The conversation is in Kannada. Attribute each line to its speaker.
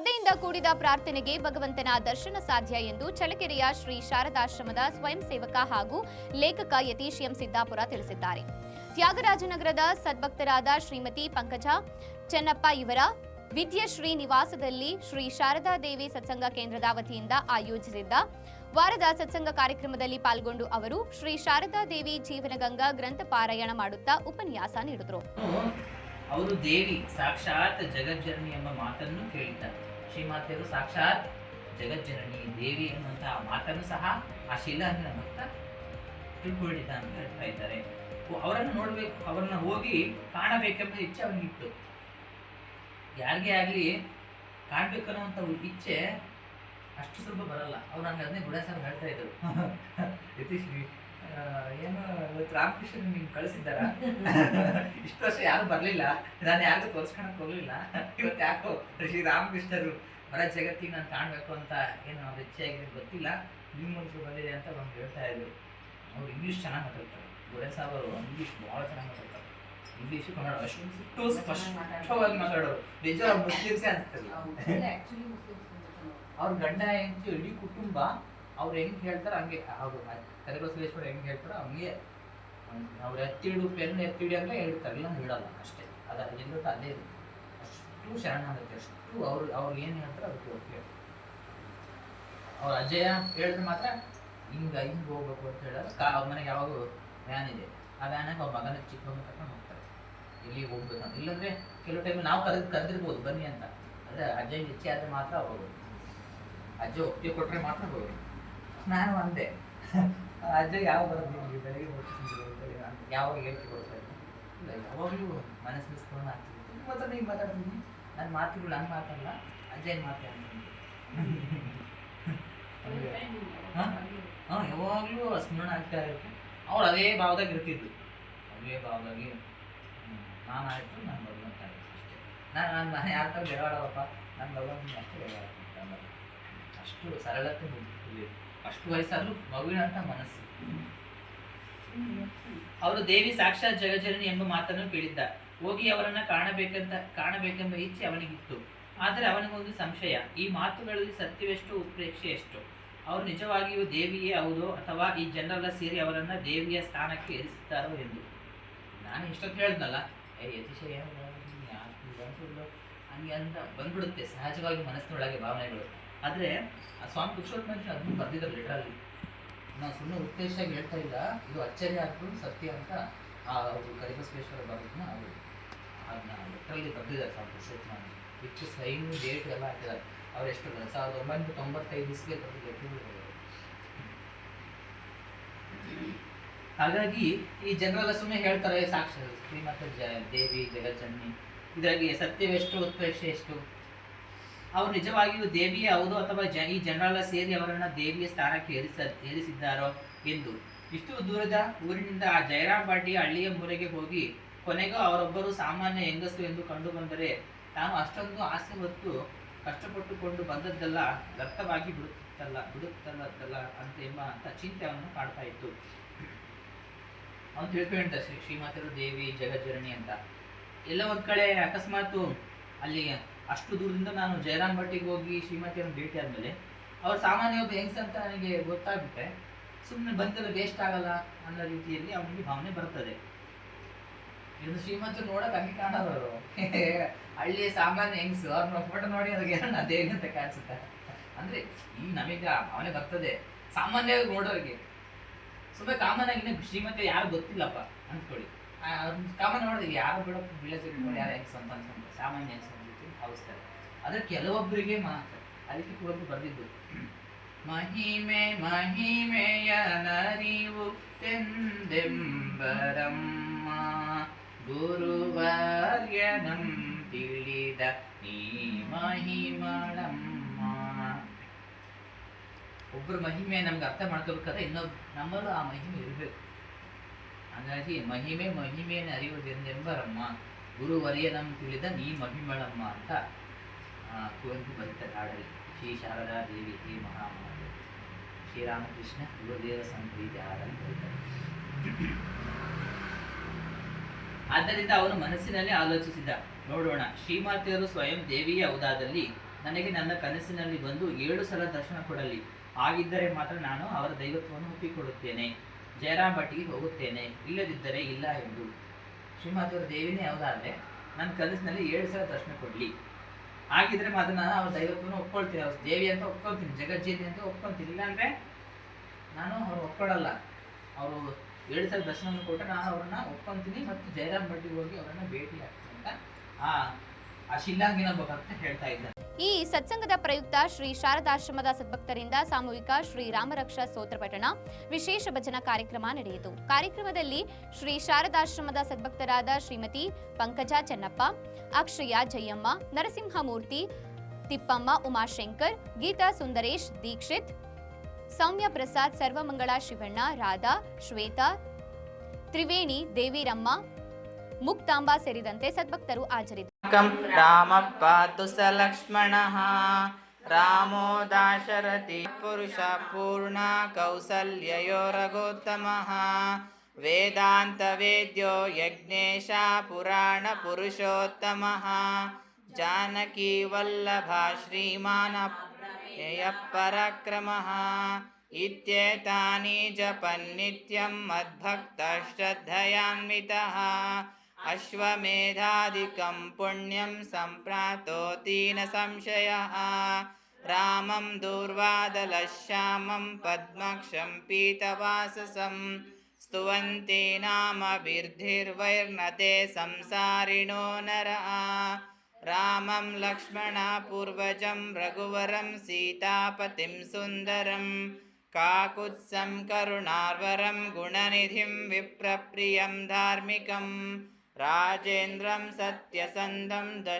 Speaker 1: ಭಕ್ತಿಯಿಂದ ಕೂಡಿದ ಪ್ರಾರ್ಥನೆಗೆ ಭಗವಂತನ ದರ್ಶನ ಸಾಧ್ಯ ಎಂದು ಚಳಕೆರೆಯ ಶ್ರೀ ಶಾರದಾಶ್ರಮದ ಸ್ವಯಂ ಸೇವಕ ಹಾಗೂ ಲೇಖಕ ಯತೀಶ್ ಎಂ ಸಿದ್ದಾಪುರ ತಿಳಿಸಿದ್ದಾರೆ. ತ್ಯಾಗರಾಜನಗರದ ಸದ್ಭಕ್ತರಾದ ಶ್ರೀಮತಿ ಪಂಕಜ ಚೆನ್ನಪ್ಪ ಇವರ ವಿದ್ಯಶ್ರೀ ನಿವಾಸದಲ್ಲಿ ಶ್ರೀ ಶಾರದಾ ದೇವಿ ಸತ್ಸಂಗ ಕೇಂದ್ರದ ವತಿಯಿಂದ ಆಯೋಜಿಸಿದ್ದ ವಾರದ ಸತ್ಸಂಗ ಕಾರ್ಯಕ್ರಮದಲ್ಲಿ ಪಾಲ್ಗೊಂಡು ಅವರು ಶ್ರೀ ಶಾರದಾ ದೇವಿ ಜೀವನಗಂಗಾ ಗ್ರಂಥ ಪಾರಾಯಣ ಮಾಡುತ್ತಾ ಉಪನ್ಯಾಸ ನೀಡಿದರು.
Speaker 2: ಅವರು ದೇವಿ, ಸಾಕ್ಷಾತ್ ಜಗಜ್ಜನನಿ ಎಂಬ ಮಾತನ್ನು ಕೇಳಿದ್ದಾರೆ. ಶ್ರೀಮಾತೆಯರು ಸಾಕ್ಷಾತ್ ಜಗಜ್ಜನನಿ, ದೇವಿ ಎನ್ನುವಂತಹ ಮಾತನ್ನು ಸಹ ಆ ಶಿಲಾಂಗಿನ ಭಕ್ತ ತಿಳ್ಕೊಂಡಿದ್ದ ಅಂತ ಹೇಳ್ತಾ ಇದ್ದಾರೆ. ಅವರನ್ನು ನೋಡಬೇಕು, ಅವರನ್ನ ಹೋಗಿ ಕಾಣಬೇಕೆಂಬ ಇಚ್ಛೆ ಅವನಿಗಿತ್ತು. ಯಾರಿಗೇ ಆಗಲಿ ಕಾಣ್ಬೇಕನ್ನುವಂಥ ಇಚ್ಛೆ ಅಷ್ಟು ಸ್ವಲ್ಪ ಬರಲ್ಲ. ಅವ್ರು ಹಂಗೆ ಅದನ್ನೇ ಗುಡಾಸರು ಹೇಳ್ತಾ ಇದ್ರು. ಯತೀಶ್ ಏನು ಇವತ್ತು ರಾಮಕೃಷ್ಣ ನಿಮ್ಗೆ ಕಳಿಸಿದ್ದಾರ? ಇಷ್ಟು ವರ್ಷ ಯಾರು ಬರಲಿಲ್ಲ. ನಾನು ಯಾರು ತೋರಿಸ್ಕೊಳಕ್ ಹೋಗ್ಲಿಲ್ಲ. ಇವತ್ತು ಯಾಕೋ ಶ್ರೀ ರಾಮಕೃಷ್ಣರು ಬರ ಜಗತ್ತಿಗೆ ನಾನು ಕಾಣಬೇಕು ಅಂತ ಏನು ಅವ್ರ ಹೆಚ್ಚಾಗಿ ಗೊತ್ತಿಲ್ಲ. ನಿಮ್ಮ ಮನಸ್ಸು ಬಂದಿದೆ ಅಂತ ಒಂದು ಹೇಳ್ತಾ ಇದ್ರು. ಅವ್ರು ಇಂಗ್ಲೀಷ್ ಚೆನ್ನಾಗಿ ಮಾತಾಡ್ತಾರೆ. ಗುಡೆ ಸಾಬ್ ಅವರು ಇಂಗ್ಲೀಷ್ ಭಾಳ ಚೆನ್ನಾಗಿ ಮಾತಾಡ್ತಾರೆ. ಇಂಗ್ಲೀಷು ಕನ್ನಡ ಅಷ್ಟು ಸ್ಪಷ್ಟವಾಗಿ ಮಾತಾಡೋರು. ನಿಜ ಮುಸ್ಲಿಮ್ಸೇ ಅನ್ಸ್ತದೆ ಅವ್ರ ಗಂಡ ಹೆಂಡತಿ ಇಡೀ ಕುಟುಂಬ ಅವ್ರು ಹೆಂಗ್ ಹೇಳ್ತಾರೆ ಹಂಗೆ ಅವರು ಕರಿಬಸವೇಶ್ವರ ಹೆಂಗೆ ಹೇಳ್ತಾರೋ ಹಂಗೆ ಅವ್ರು ಎತ್ತಿಡು ಪೆನ್ ಎತ್ತಿಡಿ ಅಂದ್ರೆ ಹೇಳ್ತಾರೆ, ಇಲ್ಲ ಹೇಳಲ್ಲ ಅಷ್ಟೇ. ಅದ ಎಲ್ಲರೂ ಅದೇ ಇರುತ್ತೆ ಅಷ್ಟು ಶರಣಾಗತ್ತೆ ಅಷ್ಟು ಅವ್ರು ಅವ್ರು ಏನು ಹೇಳ್ತಾರೆ ಅದಕ್ಕೆ ಒಪ್ಪಿಗೆ ಅವ್ರ ಅಜಯ ಹೇಳಿದ್ರೆ ಮಾತ್ರ ಹಿಂಗ, ಹಿಂಗ್ ಹೋಗ್ಬೇಕು ಅಂತ ಹೇಳಿದ್ರೆ ಕಾ, ಅವ್ರ ಮನೆಗೆ ಯಾವಾಗ ವ್ಯಾನ್ ಇದೆ. ಆ ವ್ಯಾನಾಗ ಅವ್ರ ಮಗನ ಚಿಕ್ಕ ಮಗನ ಕರ್ಕೊಂಡು ಹೋಗ್ತಾರೆ. ಎಲ್ಲಿಗೆ ಹೋಗ್ಬೇಕು ಅಂತ. ಇಲ್ಲಾಂದ್ರೆ ಕೆಲವು ಟೈಮ್ ನಾವು ಕರೆದು, ಕರೆದಿರ್ಬೋದು, ಬನ್ನಿ ಅಂತ. ಅಂದರೆ ಅಜಯ್ ಹೆಚ್ಚಿ ಆದರೆ ಮಾತ್ರ ಹೋಗೋದು. ಅಜ್ಜ ಒಪ್ಪಿಗೆ ಕೊಟ್ಟರೆ ಮಾತ್ರ ಹೋಗೋದು. ನಾನು ಅಂದೆ. ಅಜ್ಜ ಯಾವ ಬರೋದು ನಿಮಗೆ ಬೆಳಗ್ಗೆ ಹೋಗ್ತೀನಿ ಯಾವಾಗ ಹೇಳ್ತಿ ಕೊಡ್ತಾ ಇದ್ದೆ ಇಲ್ಲ ಯಾವಾಗಲೂ ಮನಸ್ಸು ಸ್ಮರಣ ಆಗ್ತಿದೆ ನಿಮ್ಮ ಹತ್ರ ನೀವು ಮಾತಾಡ್ತೀನಿ. ನನ್ನ ಮಾತುಗಳು ನನ್ನ ಮಾತಲ್ಲ ಅಜ್ಜನ ಮಾತಾಡ್ತೀನಿ. ಹಾಂ? ಯಾವಾಗಲೂ ಸ್ಮರಣ ಆಗ್ತಾ ಇರುತ್ತೆ. ಅವ್ರು ಅದೇ ಭಾವದಾಗ ಇರ್ತಿದ್ದು ಅದೇ ಭಾವದಾಗಿ ನಾನು ಆಯಿತು ನಾನು ಭಗವಂತ ಆಯಿತು ಅಷ್ಟೇ. ನಾನು ನಾನು ನಾನು ಯಾರ ಥರ ಬೆಳಗಾಡವಪ್ಪ ನನ್ನ ಭಗವಂತ ಅಷ್ಟೇ ಬೆಳಗಾಡ್ತೀನಿ ಅಷ್ಟು ಸರಳತೆ ಇದೆ ಅಷ್ಟು ವಯಸ್ಸಾದ್ರೂ ಮಗುವಿನಂತ ಮನಸ್ಸು. ಅವರು ದೇವಿ ಸಾಕ್ಷಾತ್ ಜಗಜನನಿ ಎಂಬ ಮಾತನ್ನು ಕೇಳಿದ್ದ ಹೋಗಿ ಅವರನ್ನ ಕಾಣಬೇಕಂತ ಕಾಣಬೇಕೆಂಬ ಇಚ್ಛೆ ಅವನಿಗಿತ್ತು. ಆದರೆ ಅವನಿಗೊಂದು ಸಂಶಯ ಈ ಮಾತುಗಳಲ್ಲಿ ಸತ್ಯವೆಷ್ಟು ಉತ್ಪ್ರೇಕ್ಷೆ ಎಷ್ಟು? ಅವರು ನಿಜವಾಗಿಯೂ ದೇವಿಯೇ ಹೌದೋ ಅಥವಾ ಈ ಜನರೆಲ್ಲ ಸೇರಿ ಅವರನ್ನ ದೇವಿಯ ಸ್ಥಾನಕ್ಕೆ ಇರಿಸುತ್ತಾರೋ ಎಂದು? ನಾನು ಇಷ್ಟೊತ್ತು ಹೇಳಿದ್ನಲ್ಲ ಏ ಹಂಗೆ ಅಂತ ಬಂದ್ಬಿಡುತ್ತೆ ಸಹಜವಾಗಿ ಮನಸ್ಸಿನೊಳಗೆ ಭಾವನೆಗಳು. ಆದರೆ ಆ ಸ್ವಾಮಿ ಪುರುಷೋತ್ತಮ ಅದನ್ನು ಬರ್ದಿದ್ದಾರೆ ಲೆಟರಲ್ಲಿ ನಾವು ಸುಮ್ಮನೆ ಉದ್ದೇಶವಾಗಿ ಹೇಳ್ತಾ ಇಲ್ಲ. ಇದು ಅಚ್ಚರಿ ಆಗ್ಬೋದು ಸತ್ಯ ಅಂತ ಆ ಅವರು ಕರಿಬಸವೇಶ್ವರ ಬರೋದನ್ನ ಅವರು ಅದನ್ನ ಲೆಟ್ರಲ್ಲಿ ಬರೆದಿದ್ದಾರೆ ಸ್ವಾಮಿ ಪುರುಷೋತ್ತಮ ಹೆಚ್ಚು ಸೈನ್ ಡೇಟ್ ಎಲ್ಲ ಹಾಕಿದ್ದಾರೆ. ಅವ್ರು ಎಷ್ಟು ಸಾವಿರದ ಒಂಬೈನೂರ ತೊಂಬತ್ತೈದು ಇಸ್ಗೆ ಬರೆದು ಲೆಟರ್ ಹಾಗಾಗಿ ಈ ಜನರೆಲ್ಲ ಸುಮ್ಮನೆ ಹೇಳ್ತಾರೆ, ಸಾಕ್ಷಿ ಶ್ರೀಮತ ಜ, ದೇವಿ, ಜಗಜ್ಜನ್ನಿ. ಇದರಲ್ಲಿ ಸತ್ಯವೆಷ್ಟು, ಉತ್ಪ್ರೇಕ್ಷೆ ಎಷ್ಟು? ಅವರು ನಿಜವಾಗಿಯೂ ದೇವಿಯೇ ಹೌದು ಅಥವಾ ಜ ಈ ಜನರೆಲ್ಲ ಸೇರಿ ಅವರನ್ನ ದೇವಿಯ ಸ್ಥಾನಕ್ಕೆ ಏರಿಸ ಏರಿಸಿದ್ದಾರೋ ಎಂದು. ಇಷ್ಟು ದೂರದ ಊರಿನಿಂದ ಆ ಜಯರಾಮ್ ಪಾಟಿ ಹಳ್ಳಿಯ ಮೂಲೆಗೆ ಹೋಗಿ ಕೊನೆಗೂ ಅವರೊಬ್ಬರು ಸಾಮಾನ್ಯ ಹೆಂಗಸು ಎಂದು ಕಂಡು ಬಂದರೆ ತಾನು ಅಷ್ಟೊಂದು ಆಸೆ ಹೊತ್ತು ಕಷ್ಟಪಟ್ಟುಕೊಂಡು ಬಂದದ್ದೆಲ್ಲ ವ್ಯರ್ಥವಾಗಿ ಬಿಡುತ್ತಲ್ಲ ಬಿಡುತ್ತಲ್ಲದಲ್ಲ ಅಂತ ಎಂಬ ಅಂತ ಚಿಂತೆ ಅವನು ಕಾಡ್ತಾ ಇತ್ತು. ಅವನು ತಿಳ್ಕೊಂಡ, ಶ್ರೀ ಶ್ರೀಮಾತರು ದೇವಿ ಜಗಜ್ಜರಣಿ ಅಂತ. ಎಲ್ಲ ಒಂದ್ ಕಡೆ ಅಕಸ್ಮಾತು ಅಲ್ಲಿ ಅಷ್ಟು ದೂರದಿಂದ ನಾನು ಜಯರಾಮ್ ಭಟ್ಟಿಗೆ ಹೋಗಿ ಶ್ರೀಮತಿಯನ್ನು ಭೇಟಿ ಆದ್ಮೇಲೆ, ಅವ್ರು ಸಾಮಾನ್ಯ ಒಬ್ಬ ಹೆಂಗ್ಸ್ ಅಂತ ನನಗೆ ಗೊತ್ತಾಗ್ಬಿಟ್ಟೆ ಸುಮ್ಮನೆ ಬಂದರೆ ವೇಸ್ಟ್ ಆಗಲ್ಲ ಅನ್ನೋ ರೀತಿಯಲ್ಲಿ ಅವನಿಗೆ ಭಾವನೆ ಬರ್ತದೆ. ಇದು ಶ್ರೀಮಂತರು ನೋಡಕ್ ಹಂಗೆ ಕಾಣೋರು ಹಳ್ಳಿಯ ಸಾಮಾನ್ಯ ಹೆಂಗ್ಸು ಅವ್ರನ್ನ ಫೋಟೋ ನೋಡಿ ಏನೋ ದೇವಿ ಅಂತ ಕಾಣಿಸುತ್ತೆ? ಅಂದ್ರೆ ಈ ನಮಗೆ ಭಾವನೆ ಬರ್ತದೆ. ಸಾಮಾನ್ಯವಾಗಿ ನೋಡೋರಿಗೆ. ಸುಮ್ಮನೆ ಕಾಮನ್ ಆಗಿ ಶ್ರೀಮಂತ ಯಾರು ಗೊತ್ತಿಲ್ಲಪ್ಪ ಅಂದ್ಕೊಳ್ಳಿ. ಕಾಮನ್ ನೋಡಿದ್ರೆ ಯಾರು ಬಿಡೋ ವಿಲೇಜ್ ನೋಡಿ ಯಾರು ಹೆಂಗ್ಸ್ ಅಂತ ಅನ್ಸ್ಕೊಂಡು ಸಾಮಾನ್ಯ ಹೆಂಗ್ಸ್ ಅಂತ ಭಾವಿಸ್ತಾರೆ ಆದ್ರೆ ಕೆಲವೊಬ್ಬರಿಗೆ ಮಾತ್ರ. ಅದಕ್ಕೆ ಕುವೆಂಪು ಬರೆದಿದ್ದು, ಮಹಿಮೆ, ಮಹಿಮೆಯ ನರಿವು ಎಂದೆಂಬರಮ್ಮ, ಗುರುವರ್ಯನಂ ತಿಳಿದ ನೀ ಮಹಿಮಳಮ್ಮ. ಒಬ್ಬರ ಮಹಿಮೆ ನಮ್ಗೆ ಅರ್ಥ ಮಾಡ್ಕೋಬೇಕಾದ್ರೆ ಇನ್ನೊಬ್ಬ, ನಮ್ಮಲ್ಲೂ ಆ ಮಹಿಮೆ ಇರಬೇಕು. ಹಾಗಾಗಿ ಮಹಿಮೆ ಮಹಿಮೆಯನ್ನು ಅರಿಯುವುದೆಂದೆಂಬರಮ್ಮ ಗುರುವರ್ಯನಂ ತಿಳಿದ ನೀ ಮಹಿಮಳಮ್ಮ ಅಂತ ಕುವೆಂಪು ಬರೀತಾರೆ ಹಾಡಲ್ಲಿ ಶ್ರೀ ಶಾರದಾ ದೇವಿ ಹೇ ಮಹಾಮಾತೆ ಶ್ರೀರಾಮಕೃಷ್ಣ ಗುರುದೇವ ಸಂಪ್ರೀತಿ ಹಾಡನ್ನು ಬರೀತಾರೆ. ಆದ್ದರಿಂದ ಅವನು ಮನಸ್ಸಿನಲ್ಲಿ ಆಲೋಚಿಸಿದ, ನೋಡೋಣ, ಶ್ರೀಮಾತೆಯರು ಸ್ವಯಂ ದೇವಿಯ ಹೌದಾದಲ್ಲಿ ನನಗೆ ನನ್ನ ಕನಸಿನಲ್ಲಿ ಬಂದು ಏಳು ಸಲ ದರ್ಶನ ಕೊಡಲಿ. ಆಗಿದ್ದರೆ ಮಾತ್ರ ನಾನು ಅವರ ದೈವತ್ವವನ್ನು ಒಪ್ಪಿಕೊಡುತ್ತೇನೆ ಜಯರಾಮ್ ಭಟ್ಟಿಗೆ ಹೋಗುತ್ತೇನೆ. ಇಲ್ಲದಿದ್ದರೆ ಇಲ್ಲ ಎಂದು. ಶ್ರೀಮಾತೆಯವರ ದೇವಿನೇ ಯಾವುದಾದ್ರೆ ನನ್ನ ಕನಸಿನಲ್ಲಿ ಏಳು ಸಲ ದರ್ಶನ ಕೊಡಲಿ. ಆಗಿದ್ರೆ ಮಾತ್ರ ನಾನು ಅವ್ರ ದೈವತ್ವನ ಒಪ್ಕೊಳ್ತೀನಿ, ಅವ್ರ ದೇವಿ ಅಂತ ಒಪ್ಕೊಳ್ತೀನಿ, ಜಗಜ್ಜೀವಿ ಅಂತ ಒಪ್ಕೊಳ್ತೀನಿ. ಇಲ್ಲಾಂದ್ರೆ ನಾನು ಅವ್ರು ಒಪ್ಕೊಳ್ಳಲ್ಲ ಅವರು ಏಳು ಸಲ ದರ್ಶನವನ್ನು ಕೊಟ್ಟರೆ ನಾನು ಅವ್ರನ್ನ ಒಪ್ಕೊಂತೀನಿ ಮತ್ತು ಜಯರಾಮ್ ಬಡ್ಡಿಗೆ ಹೋಗಿ ಅವರನ್ನು ಭೇಟಿ ಆಗ್ತೀನಿ ಅಂತ ಆ
Speaker 1: ಈ ಸತ್ಸಂಗದ ಪ್ರಯುಕ್ತ ಶ್ರೀ ಶಾರದಾಶ್ರಮದ ಸದ್ಭಕ್ತರಿಂದ ಸಾಮೂಹಿಕ ಶ್ರೀ ರಾಮರಕ್ಷಾ ಸ್ತೋತ್ರ ಪಠಣ, ವಿಶೇಷ ಭಜನಾ ಕಾರ್ಯಕ್ರಮ ನಡೆಯಿತು. ಕಾರ್ಯಕ್ರಮದಲ್ಲಿ ಶ್ರೀ ಶಾರದಾಶ್ರಮದ ಸದ್ಭಕ್ತರಾದ ಶ್ರೀಮತಿ ಪಂಕಜ ಚೆನ್ನಪ್ಪ, ಅಕ್ಷಯ ಜಯಮ್ಮ, ನರಸಿಂಹಮೂರ್ತಿ, ತಿಪ್ಪಮ್ಮ ಉಮಾಶಂಕರ್, ಗೀತಾ ಸುಂದರೇಶ್, ದೀಕ್ಷಿತ್, ಸೌಮ್ಯ ಪ್ರಸಾದ್, ಸರ್ವಮಂಗಳ ಶಿವಣ್ಣ, ರಾಧಾ, ಶ್ವೇತಾ, ತ್ರಿವೇಣಿ, ದೇವಿರಮ್ಮ ಮುಕ್ತಾಂಬ ಸೇರಿದಂತೆ ಸದ್ಭಕ್ತರು ಹಾಜರಿದ್ದರು
Speaker 3: ಕಂ ರಾಮ ಪಾತು ಸ ಲಕ್ಷ್ಮಣಃ ರಾಮೋ ದಾಶರಥಿ ಪುರುಷ ಪೂರ್ಣ ಕೌಸಲ್ಯಯೋ ರಘೋತ್ತಮಃ ವೇದಾಂತ ವೇದ್ಯೋ ಯಜ್ಞೇಶ ಪುರಾಣ ಪುರುಷೋತ್ತಮಃ ಜಾನಕಿ ವಲ್ಲಭ ಶ್ರೀಮಾನ್ अश्वमेधादिकं पुण्यं सम्प्रातो दीनसंशयः रामं दूर्वादलश्यामं पद्मक्षं पीतवाससं स्तुवन्ती नामभिर्धिर्वैर्नते संसारिणो नरः। रामं लक्ष्मणापूर्वजं रघुवरं सीतापतिं सुन्दरं काकुत्सं करुणार्वरं गुणनिधिं विप्रप्रियं धार्मिकम्। राजेन्द्रं सत्यसन्धं दश